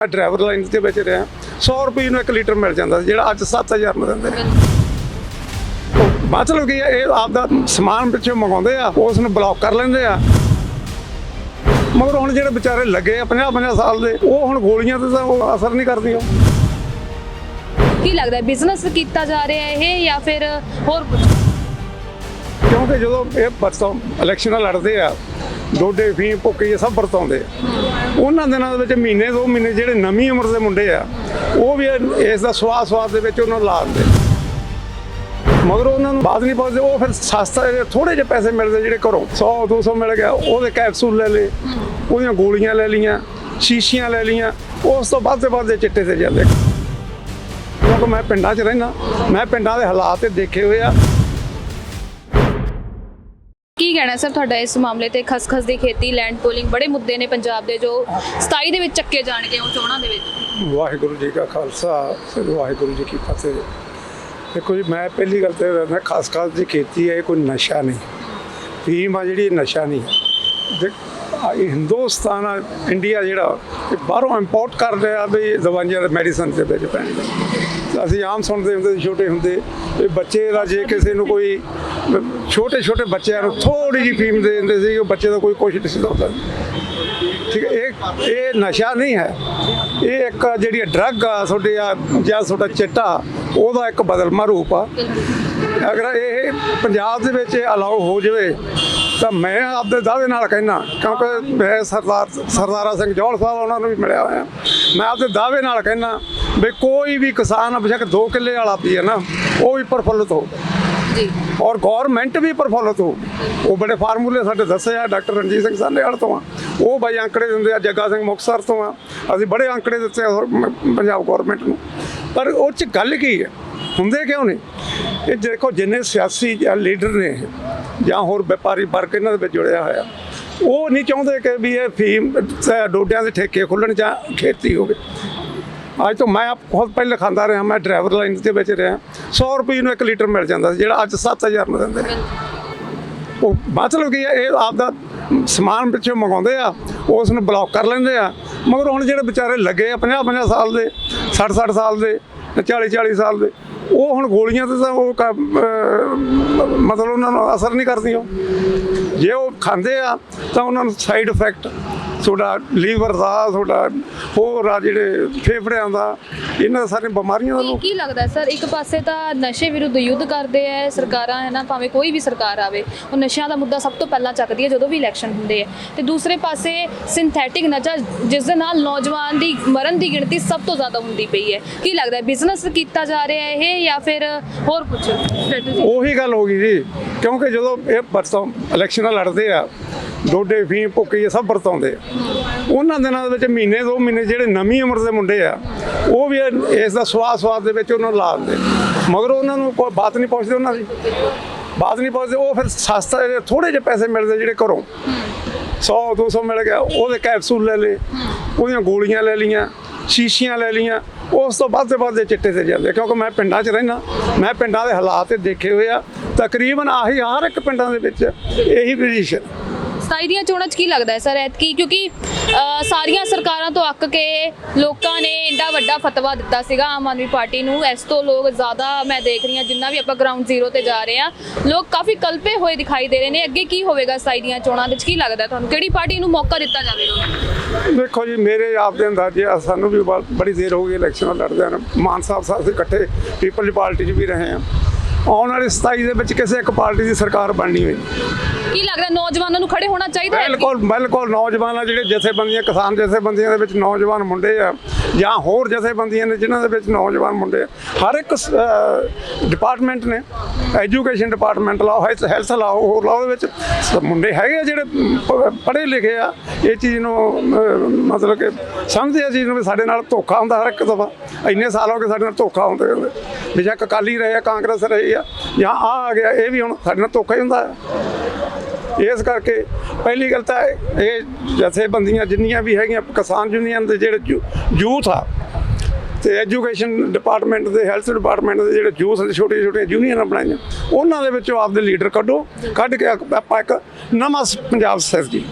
Driver line ਦੇ ਵਿੱਚ ਰਿਹਾ। 100 ਰੁਪਏ ਨੂੰ 1 ਲੀਟਰ ਮਿਲ ਜਾਂਦਾ ਸੀ, ਜਿਹੜਾ ਅੱਜ 7000 ਨੂੰ ਦਿੰਦੇ। ਮਤਲਬ ਕੀ ਇਹ ਆਪਦਾ ਸਮਾਨ ਪਿੱਛੇ ਮੰਗਾਉਂਦੇ ਆ ਉਸ ਨੂੰ ਬਲੌਕ ਕਰ ਲੈਂਦੇ ਆ। ਮਗਰ ਹੁਣ ਜਿਹੜੇ ਵਿਚਾਰੇ ਲੱਗੇ ਆ 50 50 ਸਾਲ ਦੇ ਉਹ ਹੁਣ ਗੋਲੀਆਂ ਤੇ ਤਾਂ ਉਹ ਅਸਰ ਨਹੀਂ ਕਰਦੀਆਂ। ਕੀ ਲੱਗਦਾ ਬਿਜ਼ਨਸ ਕੀਤਾ ਜਾ ਰਿਹਾ ਇਹ ਜਾਂ ਫਿਰ ਹੋਰ ਕਿਉਂਕਿ ਜਦੋਂ ਇਹ ਬਰਤੋਂ ਇਲੈਕਸ਼ਨਾਂ ਲੜਦੇ ਆ ਡੋਡੇ ਫੀਮ ਭੁੱਕੀ ਇਹ ਸਭ ਵਰਤਾਉਂਦੇ ਉਹਨਾਂ ਦਿਨਾਂ ਦੇ ਵਿੱਚ ਮਹੀਨੇ ਦੋ ਮਹੀਨੇ ਜਿਹੜੇ ਨਵੀਂ ਉਮਰ ਦੇ ਮੁੰਡੇ ਆ, ਉਹ ਵੀ ਇਸ ਦਾ ਸਵਾਦ ਸਵਾਦ ਦੇ ਵਿੱਚ ਉਹਨਾਂ ਨੂੰ ਲਾ ਦਿੰਦੇ ਮਗਰ ਉਹਨਾਂ ਨੂੰ ਬਾਅਦ ਨਹੀਂ ਪਹੁੰਚਦੇ ਉਹ ਫਿਰ ਸਸਤਾ ਥੋੜੇ ਜਿਹੇ ਪੈਸੇ ਮਿਲਦੇ ਜਿਹੜੇ ਘਰੋਂ। 100 200 ਮਿਲ ਗਿਆ, ਉਹਦੇ ਕੈਪਸੂਲ ਲੈ ਲਏ, ਉਹਦੀਆਂ ਗੋਲੀਆਂ ਲੈ ਲਈਆਂ, ਸ਼ੀਸ਼ੀਆਂ ਲੈ ਲਈਆਂ, ਉਸ ਤੋਂ ਬਾਅਦ ਦੇ ਬਾਅਦ ਦੇ ਚਿੱਟੇ ਤੇ ਜਾਂਦੇ ਕਿਉਂਕਿ ਮੈਂ ਪਿੰਡਾਂ 'ਚ ਰਹਿਣਾ ਮੈਂ ਪਿੰਡਾਂ ਦੇ ਹਾਲਾਤ ਦੇਖੇ ਹੋਏ ਆ ਕਹਿਣਾ ਸਰ ਤੁਹਾਡਾ ਇਸ ਮਾਮਲੇ ਤੇ ਖਸਖਸ ਦੀ ਖੇਤੀ ਲੈਂਡ ਪੋਲਿੰਗ ਬੜੇ ਮੁੱਦੇ ਨੇ ਪੰਜਾਬ ਦੇ ਜੋ 27 ਦੇ ਵਿੱਚ ਚੱਕੇ ਜਾਣਗੇ ਉਹ ਚੋਣਾਂ ਦੇ ਵਿੱਚ। ਵਾਹਿਗੁਰੂ ਜੀ ਕਾ ਖਾਲਸਾ ਸ੍ਰੀ ਵਾਹਿਗੁਰੂ ਜੀ ਕੀ ਫਤਿਹ। ਦੇਖੋ ਜੀ, ਮੈਂ ਪਹਿਲੀ ਗੱਲ ਤੇ ਰਹਿਣਾ ਖਾਸ ਦੀ ਖੇਤੀ ਹੈ, ਇਹ ਕੋਈ ਨਸ਼ਾ ਨਹੀਂ। ਫੀਮ ਆ ਜਿਹੜੀ ਨਸ਼ਾ ਨਹੀਂ ਦੇਖ ਹਿੰਦੁਸਤਾਨ ਆ, ਇੰਡੀਆ ਜਿਹੜਾ, ਇਹ ਬਾਹਰੋਂ ਇੰਪੋਰਟ ਕਰ ਰਿਹਾ ਵੀ ਦਵਾਈਆਂ ਦੇ ਮੈਡੀਸਨ ਦੇ ਵਿੱਚ ਪੈਣਗੇ ਅਸੀਂ ਆਮ ਸੁਣਦੇ ਹੁੰਦੇ ਛੋਟੇ ਹੁੰਦੇ, ਵੀ ਬੱਚੇ ਦਾ ਜੇ ਕਿਸੇ ਨੂੰ ਕੋਈ ਛੋਟੇ ਛੋਟੇ ਬੱਚਿਆਂ ਨੂੰ ਥੋੜੀ ਜਿਹੀ ਫੀਮ ਦੇ ਦਿੰਦੇ ਸੀ, ਉਹ ਬੱਚੇ ਦਾ ਕੋਈ ਕੁਛ ਨਹੀਂ ਸੀ ਹੁੰਦਾ। ਠੀਕ ਹੈ, ਇਹ ਇਹ ਨਸ਼ਾ ਨਹੀਂ ਹੈ। ਇਹ ਇੱਕ ਜਿਹੜੀ ਡਰੱਗ ਆ ਤੁਹਾਡੇ ਆ, ਜਾਂ ਤੁਹਾਡਾ ਚਿੱਟਾ, ਉਹਦਾ ਇੱਕ ਬਦਲਮਾ ਰੂਪ ਆ। ਅਗਰ ਇਹ ਪੰਜਾਬ ਦੇ ਵਿੱਚ ਅਲਾਉ ਹੋ ਜਾਵੇ, ਤਾਂ ਮੈਂ ਆਪਦੇ ਦਾਅਵੇ ਨਾਲ ਕਹਿਣਾ ਕਿਉਂਕਿ ਮੈਂ ਸਰਦਾਰ, ਸਰਦਾਰਾ ਸਿੰਘ ਜੋਹਲ ਸਾਹਿਬ ਉਹਨਾਂ ਨੂੰ ਵੀ ਮਿਲਿਆ ਹੋਇਆ। ਮੈਂ ਆਪਦੇ ਦਾਅਵੇ ਨਾਲ ਕਹਿਣਾ ਵੀ ਕੋਈ ਵੀ ਕਿਸਾਨ, ਬੇਸ਼ੱਕ 2 ਕਿੱਲੇ ਵਾਲਾ ਵੀ ਹੈ ਨਾ, ਉਹ ਵੀ ਪ੍ਰਫੁੱਲਤ ਹੋਵੇ ਜੀ। ਔਰ ਗਵਰਨਮੈਂਟ ਵੀ ਪ੍ਰਫੁੱਲਤ ਹੋ। ਉਹ ਬੜੇ ਫਾਰਮੂਲੇ ਸਾਡੇ ਦੱਸੇ ਆ, ਡਾਕਟਰ ਰਣਜੀਤ ਸਿੰਘ ਸਾਨੇਵਾਲ ਤੋਂ ਆ। ਉਹ ਬਾਈ ਅੰਕੜੇ ਦਿੰਦੇ ਆ, ਜੱਗਾ ਸਿੰਘ ਮੁਕਤਸਰ ਤੋਂ ਆ। ਅਸੀਂ ਬੜੇ ਅੰਕੜੇ ਦਿੱਤੇ ਪੰਜਾਬ ਗਵਰਨਮੈਂਟ ਨੂੰ। ਪਰ ਉਹ ਚ ਗੱਲ ਕੀ ਹੈ? ਹੁੰਦੇ ਕਿਉਂ ਨੇ? ਇਹ ਦੇਖੋ, ਜਿੰਨੇ ਸਿਆਸੀ ਜਾਂ ਲੀਡਰ ਨੇ ਜਾਂ ਹੋਰ ਵਪਾਰੀ ਵਰਗ ਇਹਨਾਂ ਦੇ ਵਿੱਚ ਜੁੜਿਆ ਹੋਇਆ, ਉਹ ਨਹੀਂ ਚਾਹੁੰਦੇ ਕਿ ਵੀ ਇਹ ਫੀਮ ਡੋਡਿਆਂ ਦੇ ਠੇਕੇ ਖੁੱਲਣ ਜਾਂ ਖੇਤੀ ਹੋਵੇ। ਅੱਜ ਤੋਂ ਮੈਂ ਆਪ ਖੁਦ ਪਹਿਲੇ ਖਾਂਦਾ ਰਿਹਾ, ਮੈਂ ਡਰਾਈਵਰ ਲਾਈਨ ਦੇ ਵਿੱਚ ਰਿਹਾ। 100 ਰੁਪਏ ਨੂੰ 1 ਲੀਟਰ ਮਿਲ ਜਾਂਦਾ ਸੀ, ਜਿਹੜਾ ਅੱਜ 7000 ਨੂੰ ਦਿੰਦੇ। ਨੇ ਉਹ ਮਤਲਬ ਕੀ ਹੈ ਇਹ ਆਪਦਾ ਸਮਾਨ ਪਿੱਛੇ ਮੰਗਾਉਂਦੇ ਆ ਉਸ ਨੂੰ ਬਲੌਕ ਕਰ ਲੈਂਦੇ ਆ। ਮਗਰ ਹੁਣ ਜਿਹੜੇ ਵਿਚਾਰੇ ਲੱਗੇ ਆ 50 50 ਸਾਲ ਦੇ 60 60 ਸਾਲ ਦੇ 40 40 ਸਾਲ ਦੇ, ਉਹ ਹੁਣ ਗੋਲੀਆਂ ਤੇ ਤਾਂ ਉਹ ਮਤਲਬ ਉਹਨਾਂ ਨੂੰ ਅਸਰ ਨਹੀਂ ਕਰਦੀਆਂ। ਜੇ ਉਹ ਖਾਂਦੇ ਆ, ਤਾਂ ਉਹਨਾਂ ਨੂੰ ਸਾਈਡ ਇਫੈਕਟ ਤੁਹਾਡਾ ਲੀਵਰ ਦਾ ਤੁਹਾਡਾ ਹੋਰ ਆ ਜਿਹੜੇ ਫੇਫੜਿਆਂ ਦਾ ਇਹਨਾਂ ਸਾਰੀਆਂ ਬਿਮਾਰੀਆਂ ਦਾ ਕੀ ਲੋਕ ਕੀ ਲੱਗਦਾ ਸਰ? ਇੱਕ ਪਾਸੇ ਤਾਂ ਨਸ਼ੇ ਵਿਰੁੱਧ ਯੁੱਧ ਕਰਦੇ ਆ ਸਰਕਾਰਾਂ ਹੈ ਨਾ? ਭਾਵੇਂ ਕੋਈ ਵੀ ਸਰਕਾਰ ਆਵੇ ਉਹ ਨਸ਼ਿਆਂ ਦਾ ਮੁੱਦਾ ਸਭ ਤੋਂ ਪਹਿਲਾਂ ਚੱਕਦੀ ਹੈ ਜਦੋਂ ਵੀ ਇਲੈਕਸ਼ਨ ਹੁੰਦੇ ਆ ਤੇ ਦੂਸਰੇ ਪਾਸੇ ਸਿੰਥੈਟਿਕ ਨਸ਼ਾ ਜਿਸ ਦੇ ਨਾਲ ਨੌਜਵਾਨ ਦੀ ਮਰਨ ਦੀ ਗਿਣਤੀ ਸਭ ਤੋਂ ਜ਼ਿਆਦਾ ਹੁੰਦੀ ਪਈ ਹੈ। ਕੀ ਲੱਗਦਾ ਬਿਜ਼ਨਸ ਕੀਤਾ ਜਾ ਰਿਹਾ ਹੈ ਇਹ ਜਾਂ ਫਿਰ ਹੋਰ ਕੁਝ ਸਟ੍ਰੈਟਜੀ ਉਹੀ ਗੱਲ ਹੋ ਗਈ ਜੀ ਕਿਉਂਕਿ ਜਦੋਂ ਇਹ ਵਰਤੋਂ ਇਲੈਕਸ਼ਨਾਂ ਲੜਦੇ ਆ ਡੋਡੇ ਫੀਮ ਭੁੱਕੀ ਸਭ ਵਰਤਾਉਂਦੇ ਆ। ਉਹਨਾਂ ਦਿਨਾਂ ਦੇ ਵਿੱਚ ਮਹੀਨੇ, ਦੋ ਮਹੀਨੇ ਜਿਹੜੇ ਨਵੀਂ ਉਮਰ ਦੇ ਮੁੰਡੇ ਆ, ਉਹ ਵੀ ਇਸ ਦਾ ਸਵਾਦ ਸਵਾਦ ਦੇ ਵਿੱਚ ਉਹਨਾਂ ਨੂੰ ਲਾ ਦਿੰਦੇ। ਮਗਰ ਉਹਨਾਂ ਨੂੰ ਕੋਈ ਬਾਤ ਨਹੀਂ ਪਹੁੰਚਦੀ ਉਹਨਾਂ ਦੀ। ਬਾਤ ਨਹੀਂ ਪਹੁੰਚਦੀ ਉਹ ਫਿਰ ਸਸਤਾ ਥੋੜੇ ਜਿਹੇ ਪੈਸੇ ਮਿਲਦੇ ਜਿਹੜੇ ਘਰੋਂ। 100 200 ਮਿਲ ਗਿਆ, ਉਹਦੇ ਕੈਪਸੂਲ ਲੈ ਲਏ, ਉਹਦੀਆਂ ਗੋਲੀਆਂ ਲੈ ਲਈਆਂ, ਸ਼ੀਸ਼ੀਆਂ ਲੈ ਲਈਆਂ, ਉਸ ਤੋਂ ਬਾਅਦ ਦੇ ਬਾਅਦ ਦੇ ਚਿੱਟੇ ਤੇ ਜਾਂਦੇ ਕਿਉਂਕਿ ਮੈਂ ਪਿੰਡਾਂ 'ਚ ਰਹਿਣਾ ਮੈਂ ਪਿੰਡਾਂ ਦੇ ਹਾਲਾਤ ਦੇਖੇ ਹੋਏ ਆ। ਤਕਰੀਬਨ ਆਹੀ ਹਰ ਇੱਕ ਪਿੰਡਾਂ ਦੇ ਵਿੱਚ ਇਹੀ ਪੋਜੀਸ਼ਨ 27 ਦੀਆਂ ਚੋਣਾਂ 'ਚ ਕੀ ਲੱਗਦਾ ਹੈ ਸਰ ਐਤਕੀ? ਕਿਉਂਕਿ ਸਾਰੀਆਂ ਸਰਕਾਰਾਂ ਤੋਂ ਅੱਕ ਕੇ ਲੋਕਾਂ ਨੇ ਇੰਡਾ ਵੱਡਾ ਫਤਵਾ ਦਿੱਤਾ ਸੀਗਾ ਆਮ ਆਦਮੀ ਪਾਰਟੀ ਨੂੰ। ਇਸ ਤੋਂ ਲੋਕ ਜ਼ਿਆਦਾ ਮੈਂ ਦੇਖ ਰਹੀ ਹਾਂ, ਜਿੰਨਾ ਵੀ ਆਪਾਂ ਗਰਾਊਂਡ ਜ਼ੀਰੋ ਤੇ ਜਾ ਰਹੇ ਹਾਂ, ਲੋਕ ਕਾਫੀ ਕਲਪੇ ਹੋਏ ਦਿਖਾਈ ਦੇ ਰਹੇ ਨੇ। ਅੱਗੇ ਕੀ ਹੋਵੇਗਾ 27 ਦੀਆਂ ਚੋਣਾਂ ਵਿੱਚ? ਕੀ ਲੱਗਦਾ ਤੁਹਾਨੂੰ? ਕਿਹੜੀ ਪਾਰਟੀ ਨੂੰ ਮੌਕਾ ਦਿੱਤਾ ਜਾਵੇਗਾ? ਦੇਖੋ ਜੀ, ਮੇਰੇ ਆਪ ਦੇ ਅੰਦਾਜ਼ੇ ਸਾਨੂੰ ਵੀ ਬੜੀ ਦੇਰ ਹੋ ਗਈ, ਇਲੈਕਸ਼ਨ ਲੜਦਿਆਂ ਮਾਨ ਸਾਹਿਬ ਸਾਹਿਬ ਇਕੱਠੇ ਪੀਪਲ ਪਾਰਟੀ 'ਚ ਵੀ ਰਹੇ ਆ ਆਉਣ ਵਾਲੀ 27 ਦੇ ਵਿੱਚ ਕਿਸੇ ਇੱਕ ਪਾਰਟੀ ਦੀ ਸਰਕਾਰ ਬਣਨੀ ਹੋਈ। ਕੀ ਲੱਗਦਾ ਨੌਜਵਾਨਾਂ ਨੂੰ ਖੜੇ ਹੋਣਾ ਚਾਹੀਦਾ ਹੈ? ਬਿਲਕੁਲ ਬਿਲਕੁਲ ਨੌਜਵਾਨ ਆ ਜਿਹੜੇ ਜਥੇਬੰਦੀਆਂ ਕਿਸਾਨ ਜਥੇਬੰਦੀਆਂ ਦੇ ਵਿੱਚ ਨੌਜਵਾਨ ਮੁੰਡੇ ਆ ਜਾਂ ਹੋਰ ਜਥੇਬੰਦੀਆਂ ਨੇ ਜਿਨ੍ਹਾਂ ਦੇ ਵਿੱਚ ਨੌਜਵਾਨ ਮੁੰਡੇ ਆ ਹਰ ਇੱਕ ਡਿਪਾਰਟਮੈਂਟ ਨੇ ਐਜੂਕੇਸ਼ਨ ਡਿਪਾਰਟਮੈਂਟ ਲਾਓ ਹੈਲਥ ਲਾਓ ਹੋਰ ਲਾਓ ਦੇ ਵਿੱਚ ਮੁੰਡੇ ਹੈਗੇ ਆ ਜਿਹੜੇ ਪੜ੍ਹੇ ਲਿਖੇ ਆ ਇਹ ਚੀਜ਼ ਨੂੰ ਮਤਲਬ ਕਿ ਸਮਝਦੇ ਆ ਚੀਜ਼ ਨੂੰ ਸਾਡੇ ਨਾਲ ਧੋਖਾ ਹੁੰਦਾ ਹਰ ਇੱਕ ਦਫਾ। ਇੰਨੇ ਸਾਲ ਹੋ ਗਏ ਸਾਡੇ ਨਾਲ ਧੋਖਾ ਹੁੰਦੇ ਹੁੰਦੇ ਬੇਸ਼ੱਕ ਅਕਾਲੀ ਰਹੇ ਆ, ਕਾਂਗਰਸ ਰਹੀ ਆ, ਜਾਂ ਆ ਆ ਗਿਆ, ਇਹ ਵੀ ਹੁਣ ਸਾਡੇ ਨਾਲ ਧੋਖਾ ਹੀ ਹੁੰਦਾ ਹੈ। ਇਸ ਕਰਕੇ ਪਹਿਲੀ ਗੱਲ ਤਾਂ ਇਹ ਜਥੇਬੰਦੀਆਂ ਜਿੰਨੀਆਂ ਵੀ ਹੈਗੀਆਂ, ਕਿਸਾਨ ਯੂਨੀਅਨ ਦੇ ਜਿਹੜੇ ਯੂਥ ਆ, ਤੇ ਐਜੂਕੇਸ਼ਨ ਡਿਪਾਰਟਮੈਂਟ ਦੇ, ਹੈਲਥ ਡਿਪਾਰਟਮੈਂਟ ਦੇ ਜਿਹੜੇ ਯੂਥ ਦੇ ਛੋਟੇ ਛੋਟੇ ਯੂਨੀਅਨ ਬਣਾਈਆਂ, ਉਹਨਾਂ ਦੇ ਵਿੱਚੋਂ ਆਪਦੇ ਲੀਡਰ ਕੱਢੋ, ਕੱਢ ਕੇ ਆਪਾਂ ਇੱਕ ਨਵਾਂ ਸ- ਪੰਜਾਬ ਸਿਰ ਜੀ।